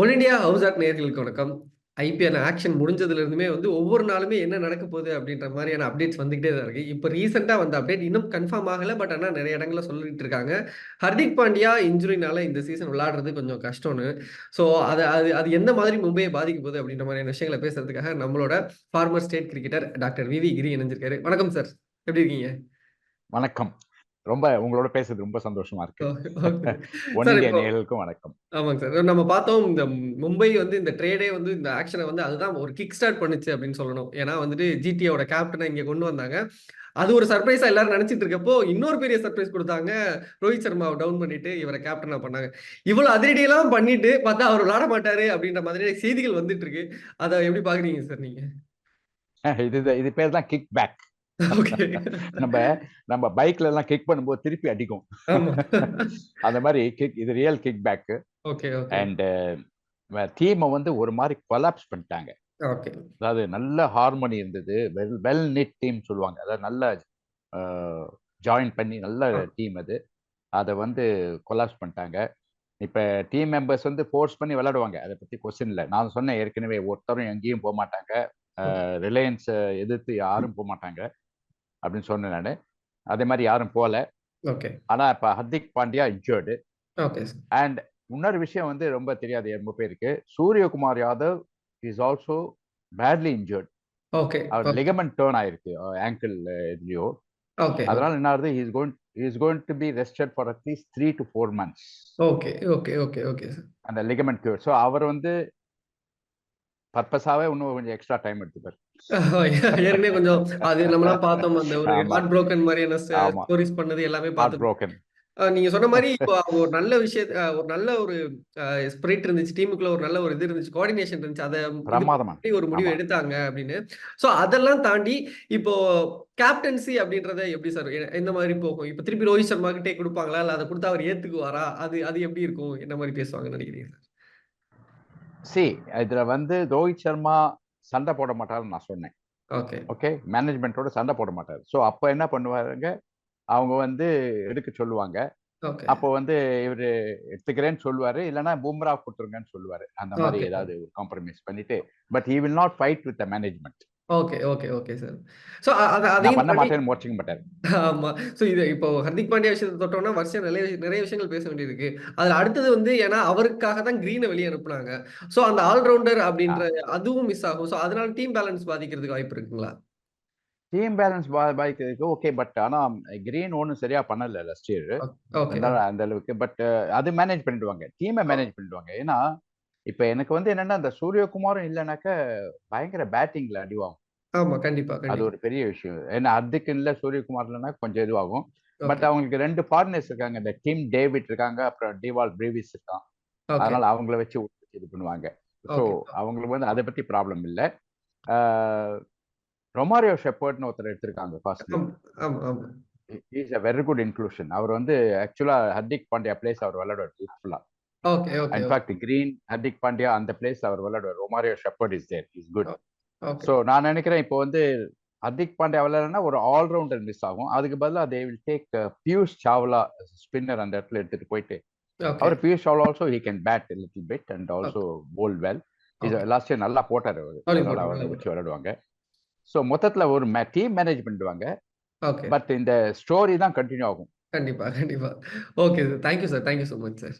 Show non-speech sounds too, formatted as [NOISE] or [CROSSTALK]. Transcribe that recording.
ஒல் India house add நேர்களுக்கு வணக்கம். ஐபிஎல் ஆக்ஷன் முடிஞ்சதுலேருந்துமே வந்து ஒவ்வொரு நாளுமே என்ன நடக்க போகுது அப்படின்ற மாதிரியான அப்டேட்ஸ் வந்துகிட்டே தான் இருக்கு. இப்போ ரீசெண்டாக வந்த அப்டேட் இன்னும் கன்ஃபார்ம் ஆகலை பட் ஆனால் நிறைய இடங்களில் சொல்லிட்டு இருக்காங்க. ஹர்திக் பாண்டியா இன்ஜுரினால இந்த சீசன் விளாடுறது கொஞ்சம் கஷ்டம்னு. ஸோ அது அது அது எந்த மாதிரி மும்பையை பாதிக்க போகுது அப்படின்ற மாதிரியான விஷயங்கள பேசுறதுக்காக நம்மளோட former state cricketer doctor V Giri இணைஞ்சிருக்காரு. வணக்கம் சார். எப்படி இருக்கீங்க? வணக்கம். ரொம்ப உங்களோட பேசுறது ரொம்ப சந்தோஷமா இருக்கு. [LAUGHS] வணக்கம். ஆமாங்க சார். நம்ம பார்த்தோம் இந்த மும்பை வந்து இந்த ட்ரேடே வந்து இந்த ஆக்ஷன வந்து அதுதான் ஒரு கிக் ஸ்டார்ட் பண்ணுச்சு அப்படின்னு சொல்லணும். ஏன்னா வந்துட்டு ஜிடிஏவோட கேப்டன இங்க கொண்டு வந்தாங்க. அது ஒரு சர்ப்ரைஸா எல்லாரும் நெனச்சிட்டு இருக்கப்போ, இன்னொரு பெரிய சர்ப்ரைஸ் குடுத்தாங்க. ரோஹித் சர்மாவ டவுன் பண்ணிட்டு இவர கேப்டனா பண்ணாங்க. இவ்வளோ அதிரடியெல்லாம் பண்ணிட்டு பார்த்தா அவர் விளையாட மாட்டாரு அப்படின்ற மாதிரியான செய்திகள் வந்துட்டு இருக்கு. அத எப்படி பார்க்குறீங்க சார் நீங்க? [LAUGHS] இது இது பேர் தான் கிக் பேக். நம்ப நம்ம பைக்ல எல்லாம் கிக் பண்ணும்போது திருப்பி அடிக்கும். அந்த மாரி கிக் இது ரியல் கிக் பேக். அண்ட் டீம வந்து ஒரு மாரி கொலாப்ஸ் பண்ணிட்டாங்க. ஓகே. அதாவது நல்ல ஹார்மோனி இருந்தது. வெல் வெல் நிட் டீம் சொல்லுவாங்க. அதாவது நல்ல ஜாயின் பண்ணி நல்ல. டீம் அது. அத வந்து கொலாப்ஸ் பண்ணிட்டாங்க. இப்ப டீம் மெம்பர்ஸ் வந்து ஃபோர்ஸ் பண்ணி விளையாடுவாங்க. அத பத்தி கொஸ்டின் இல்ல. நான் சொன்னேன் ஏற்கனவே ஒருத்தரும் எங்கேயும் போமாட்டாங்க. அ ஓகே. ரிலையன்ஸ எதிர்த்து யாரும் போமாட்டாங்க. அப்படின்னு சொன்னேன் நானு. அதே மாரி யாரும் போல. ஓகே. ஆனா இப்ப Hardik Pandya injured. Okay. And இன்னொரு விஷயம் வந்து ரொம்ப தெரியாது ரொம்ப பேருக்கு. Suryakumar Yadav is also badly injured. Okay. Our. Ligament torn ஆயிருக்கு. ஆங்கிள் இதுலயோ. ஓகே. அதனால என்ன ஆகுது is going is going to be rested for at least 3 to 4 months. Okay, okay, okay, okay. அந்த லிகமெண்ட் கியூர். ஸோ அவர் வந்து பர்ப்பஸாவே இன்னும் கொஞ்சம் எக்ஸ்ட்ரா டைம் எடுத்துப்பாரு. ஏற்கனவே கொஞ்சம் அது நம்மலாம் பார்த்தோம். அந்த ஒரு. ஹார்ட் புரோக்கன் ஆமா. ஸ்டோரீஸ் பண்ணது எல்லாமே பார்த்து புரோக்கன். நீங்க சொன்ன மாரி இப்போ ஒரு நல்ல விஷயத்த அ ஒரு நல்ல ஒரு ஸ்பிரிட் இருந்துச்சு. டீமுக்குள்ள ஒரு நல்ல ஒரு இது இருந்துச்சு. கோஆர்டினேஷன் இருந்துச்சு. அத ஒரு முடிவு. எடுத்தாங்க அப்படின்னு. ஸோ அதெல்லாம் தாண்டி இப்போ கேப்டன்சி அப்படின்றத எப்படி சார் எந்த மாரி போகும்? இப்ப திருப்பி ரோஹித் சர்மா கிட்டே குடுப்பாங்களா? இல்ல அத குடுத்தா அவர் ஏத்துக்குவாரா? அது அது எப்படி இருக்கும்? என்ன மாரி பேசுவாங்கன்னு நெனைக்கிறீங்க சார்? சி இதுல வந்து ரோஹித் சர்மா சண்ட போட மாட்டாருன்னு நான் சொன்னேன். ஓகே. ஓகே. மேனேஜ்மென்ட்டோட சண்ட போட மாட்டாரு. ஸோ அப்ப என்ன பண்ணுவாருங்க, அவங்க வந்து எடுக்க சொல்லுவாங்க. அப்போ வந்து இவரு எடுத்துக்கிறேன்னு சொல்லுவாரு. இல்லன்னா பும்ரா குடுத்துருங்கன்னு சொல்லுவாரு. அந்த ஓகே. ஏதாவது ஒரு காம்ப்ரமைஸ் பண்ணிட்டு, but he will not fight with the management. Okay, okay, okay sir. So அதையும் பண்ண மாட்டேன்னு முறைச்சுக்க மாட்டாரு. ஆமா. ஸோ இது இப்போ ஹர்திக் பாண்டியா விஷயத்த தொட்டோம்னா வரிசையா நெறைய நெறைய விஷயங்கள் பேச வேண்டியது இருக்கு. அதுல அடுத்தது வந்து ஏன்னா அவருக்காக தான் கிரீன வெளிய அனுப்புனாங்க. ஸோ அந்த ஆல் ரவுண்டர் ஆ. அப்படின்ற அதுவும் மிஸ் ஆகும். ஸோ அதனால டீம் பேலன்ஸ் பாதிக்கிறதுக்கு வாய்ப்பு இருக்குங்களா? டீம் பேலன்ஸ் பாதிக்கிறதுக்கு ஓகே. பட் ஆனா கிரீன் ஒண்ணும் சரியா பண்ணல லாஸ்ட் இயர். அந்த அளவுக்கு. பட் அது மேனேஜ் பண்ணிடுவாங்க. டீம. மேனேஜ் பண்ணிடுவாங்க. ஏன்னா, இப்ப எனக்கு வந்து என்னன்னா, அந்த சூரியகுமாரும் இல்லனாக்க பயங்கர பேட்டிங்ல அடி வாங்கும். ஆமா. கண்டிப்பா, அது. ஒரு பெரிய விஷயம். ஏன்னா ஹர்திக் இல்ல, சூரியகுமார் இல்லன்னா கொஞ்சம் இதுவாகும். பட். அவங்களுக்கு 2 ஃபாரினர்ஸ் இருக்காங்க. இந்த டிம் டேவிட் இருக்காங்க. அப்புறம் டிவால் பிரேவிஸ் இருக்கான். அதனால அவங்கள வச்சு இது பண்ணுவாங்க. ஸோ. அவங்களுக்கு வந்து அத பத்தி ப்ராப்ளம் இல்ல. ரொமாரியோ ஷெப்பர்ட்ன்னு ஒருத்தர் எடுத்திருக்காங்க he is a very good inclusion. அவர் வந்து ஆக்சுவலா ஹர்திக் பாண்டியா பிளேஸ் அவர் விளையாடுவார் யூஸ்ஃபுல்லா. Okay, okay. In fact Green, Hardik Pandya அந்த பிளேஸ்ல அவர் விளையாடுவார். Romario Shepherd is there. Is good. So நான் நினைக்கிறேன் இப்போ வந்து ஹர்திக் பாண்டியா விளையாடுனா ஒரு ஆல் ரவுண்டர் மிஸ் ஆகும். அதுக்கு பதிலா they will take Piyush Chawla spinner அந்த இடத்துல எடுத்துட்டு போயிட்டு. அவர் Piyush Chawla also he can bat little bit and. Also bowl well. Okay. Last year நல்லா போட்டாரு அவரு. வச்சு. விளையாடுவாங்க. ஸோ மொத்தத்துல ஒரு டீம் மேனேஜ் பண்ணிடுவாங்க. ஓகே. பட் இந்த ஸ்டோரி தான் கன்டின்யூ ஆகும். கண்டிப்பா, கண்டிப்பா. Okay sir. Thank you sir. Thank you so much sir.